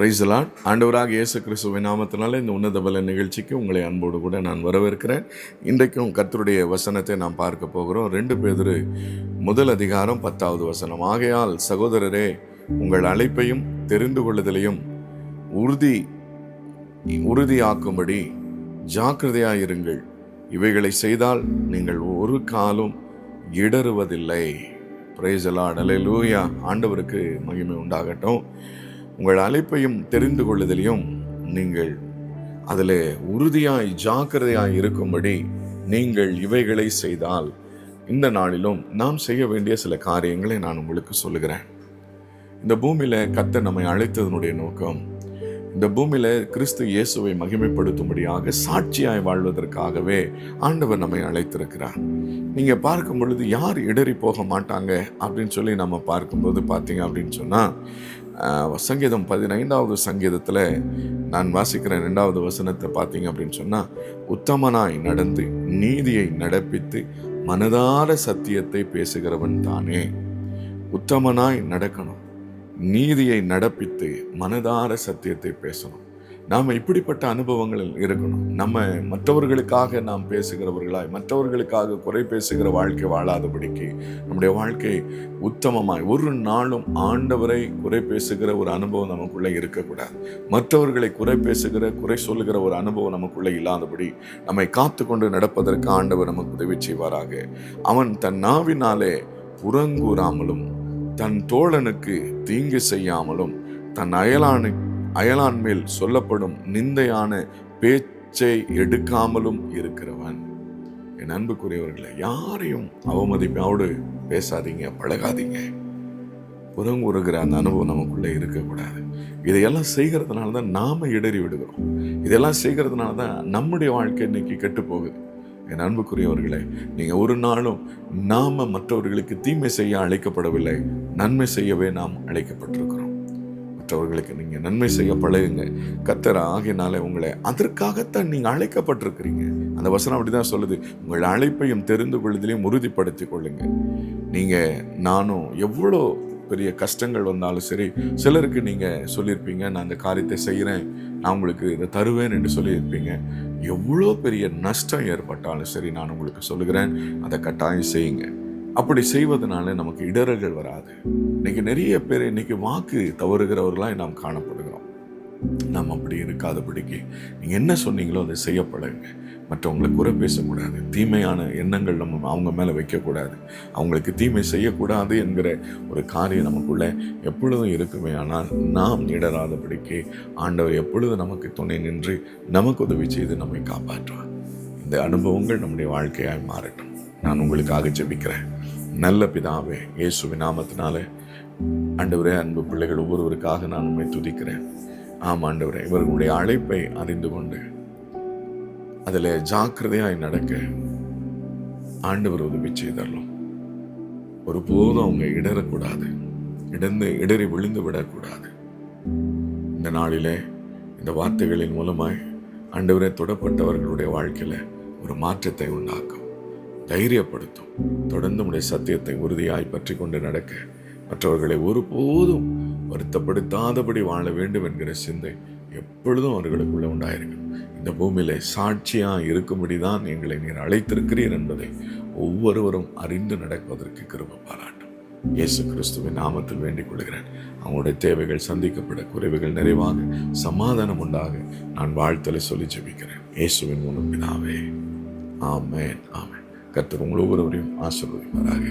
பிரைசலாட் ஆண்டவராக இயேசு கிறிஸ்துவின் நாமத்தினால இந்த உன்னத பல நிகழ்ச்சிக்கு உங்களை அன்போடு கூட நான் வரவேற்கிறேன். இன்றைக்கும் கர்த்தருடைய வசனத்தை நாம் பார்க்க போகிறோம். ரெண்டு பேர் முதல் அதிகாரம் பத்தாவது வசனம். ஆகையால் சகோதரரே உங்கள் அழைப்பையும் தெரிந்து கொள்ளுதலையும் உறுதி உறுதியாக்கும்படி ஜாக்கிரதையாயிருங்கள். இவைகளை செய்தால் நீங்கள் ஒரு காலும் இடறுவதில்லை. பிரேசலாட் அலையிலூயா ஆண்டவருக்கு மகிமை உண்டாகட்டும். உங்கள் அழைப்பையும் தெரிந்து கொள்ளுதலையும் நீங்கள் அதில் உறுதியாய் ஜாக்கிரதையாய் இருக்கும்படி நீங்கள் இவைகளை செய்தால் இந்த நாளிலும் நாம் செய்ய வேண்டிய சில காரியங்களை நான் உங்களுக்கு சொல்லுகிறேன். இந்த பூமியில் கத்த நம்மை அழைத்ததனுடைய நோக்கம் இந்த பூமியில் கிறிஸ்து இயேசுவை மகிமைப்படுத்தும்படியாக சாட்சியாய் வாழ்வதற்காகவே ஆண்டவர் நம்மை அழைத்திருக்கிறார். நீங்கள் பார்க்கும் பொழுது யார் இடறி போக மாட்டாங்க அப்படின்னு சொல்லி நம்ம பார்க்கும்போது பார்த்தீங்க அப்படின்னு சொன்னால் சங்கீதம் பதினைந்தாவது சங்கீதத்தில் நான் வாசிக்கிறேன் ரெண்டாவது வசனத்தை பார்த்தீங்க அப்படின்னு சொன்னால் உத்தமனாய் நடந்து நீதியை நடப்பித்து மனதார சத்தியத்தை பேசுகிறவன் தானே. உத்தமனாய் நடக்கணும். நீதியை நடப்பித்து மனதார சத்தியத்தை பேசணும். நாம் இப்படிப்பட்ட அனுபவங்களில் இருக்கணும். நம்ம மற்றவர்களுக்காக நாம் பேசுகிறவர்களாய் மற்றவர்களுக்காக குறை பேசுகிற வாழ்க்கை வாழாதபடிக்கு நம்முடைய வாழ்க்கை உத்தமமாய் ஒரு நாளும் ஆண்டவரை குறை பேசுகிற ஒரு அனுபவம் நமக்குள்ளே இருக்கக்கூடாது. மற்றவர்களை குறை பேசுகிற குறை சொல்லுகிற ஒரு அனுபவம் நமக்குள்ளே இல்லாதபடி நம்மை காத்து கொண்டு நடப்பதற்கு ஆண்டவர் நமக்கு உதவி செய்வாராக. அவன் தன் நாவினாலே புறங்கூறாமலும் தன் தோழனுக்கு தீங்கு செய்யாமலும் தன் அயலானு அயலான் மேல் சொல்லப்படும் நிந்தையான பேச்சை எடுக்காமலும் இருக்கிறவன். என் அன்புக்குரியவர்களை யாரையும் அவமதிப்போடு பேசாதீங்க பழகாதீங்க. புறங்குறுகிற அந்த அனுபவம் நமக்குள்ளே இருக்கக்கூடாது. இதையெல்லாம் செய்கிறதுனால தான் நாம இடறி விடுகிறோம் இதெல்லாம் செய்கிறதுனால தான் நம்முடைய வாழ்க்கை இன்னைக்கு கெட்டு போகுது. என் அன்புக்குரியவர்களே நீங்கள் ஒரு நாளும் நாம் மற்றவர்களுக்கு தீமை செய்ய அழைக்கப்படவில்லை. நன்மை செய்யவே நாம் அழைக்கப்பட்டிருக்கிறோம். மற்றவர்களுக்கு நீங்கள் நன்மை செய்ய பழகுங்க. கத்தர ஆகினால உங்களை அதற்காகத்தான் நீங்கள் அழைக்கப்பட்டிருக்கிறீங்க. அந்த வசனம் அப்படிதான் சொல்லுது. உங்கள் அழைப்பையும் தெரிந்து கொள்வதிலையும் உறுதிப்படுத்தி கொள்ளுங்க. நீங்கள் நானும் எவ்வளோ பெரிய கஷ்டங்கள் வந்தாலும் சரி சிலருக்கு நீங்க சொல்லியிருப்பீங்க நான் இந்த காரியத்தை செய்கிறேன் நான் உங்களுக்கு இதை தருவேன் என்று சொல்லியிருப்பீங்க. எவ்வளோ பெரிய நஷ்டம் ஏற்பட்டாலும் சரி நான் உங்களுக்கு சொல்லுகிறேன் அதை கட்டாயம் செய்யுங்க. அப்படி செய்வதனால நமக்கு இடர்கள் வராது. இன்னைக்கு நிறைய பேர் இன்னைக்கு வாக்கு தவறுகிறவர்களாக நாம் காணப்படுகிறோம். நாம் அப்படி இருக்காதபடிக்கு நீங்கள் என்ன சொன்னீங்களோ அதை செய்யப்படுங்க மற்றவங்களை குறை பேசக்கூடாது. தீமையான எண்ணங்கள் நம்ம அவங்க மேலே வைக்கக்கூடாது. அவங்களுக்கு தீமை செய்யக்கூடாது என்கிற ஒரு காரியம் நமக்குள்ளே எப்பொழுதும் இருக்குமே. ஆனால் நாம் இடராதபடிக்கு ஆண்டவர் எப்பொழுதும் நமக்கு துணை நின்று நமக்கு உதவி செய்து நம்மை காப்பாற்றுவார். இந்த அனுபவங்கள் நம்முடைய வாழ்க்கையாய் மாறட்டும். நான் உங்களுக்காக ஜெபிக்கிறேன். நல்ல பிதாவே இயேசுவின் நாமத்தினாலே. ஆண்டவரே அன்பு பிள்ளைகள் ஒவ்வொருவருக்காக நான் உண்மை துதிக்கிறேன். ஆம் ஆண்டவரே. இவர்களுடைய அழைப்பை அறிந்து கொண்டு அதில் ஜாக்கிரதையாய் நடக்க ஆண்டவர் உதவி செய்தரலாம் ஒருபோதும் அவங்க இடரக்கூடாது இடந்து இடறி விழுந்து விடக்கூடாது. இந்த நாளிலே இந்த வார்த்தைகளின் மூலமாய் ஆண்டவரே தொடப்பட்டவர்களுடைய வாழ்க்கையில ஒரு மாற்றத்தை உண்டாக்கும். தைரியப்படுத்தும். தொடர்ந்து உடைய சத்தியத்தை உறுதியாய் பற்றி கொண்டு நடக்க மற்றவர்களை ஒருபோதும் வருத்தப்படுத்தாதபடி வாழ வேண்டும் என்கிற சிந்தை எப்பொழுதும் அவர்களுக்குள்ளே உண்டாயிருக்கும் இந்த பூமியில சாட்சியாக இருக்கும்படி தான் எங்களை நீர் அழைத்திருக்கிறீர் என்பதை ஒவ்வொருவரும் அறிந்து நடப்பதற்கு கிருப பாராட்டும். இயேசு கிறிஸ்துவின் நாமத்தில் வேண்டிக் கொள்கிறேன் அவங்களுடைய தேவைகள் சந்திக்கப்பட குறைவுகள் நிறைவாக சமாதானம் உண்டாக நான் வாழ்த்தலை சொல்லி ஜெபிக்கிறேன். இயேசுவின் மூலம் பிதாவே. ஆமேன் ஆமேன். கர்த்தர் உங்கள் ஒவ்வொருவரையும் ஆசிர்வதிப்பாராக.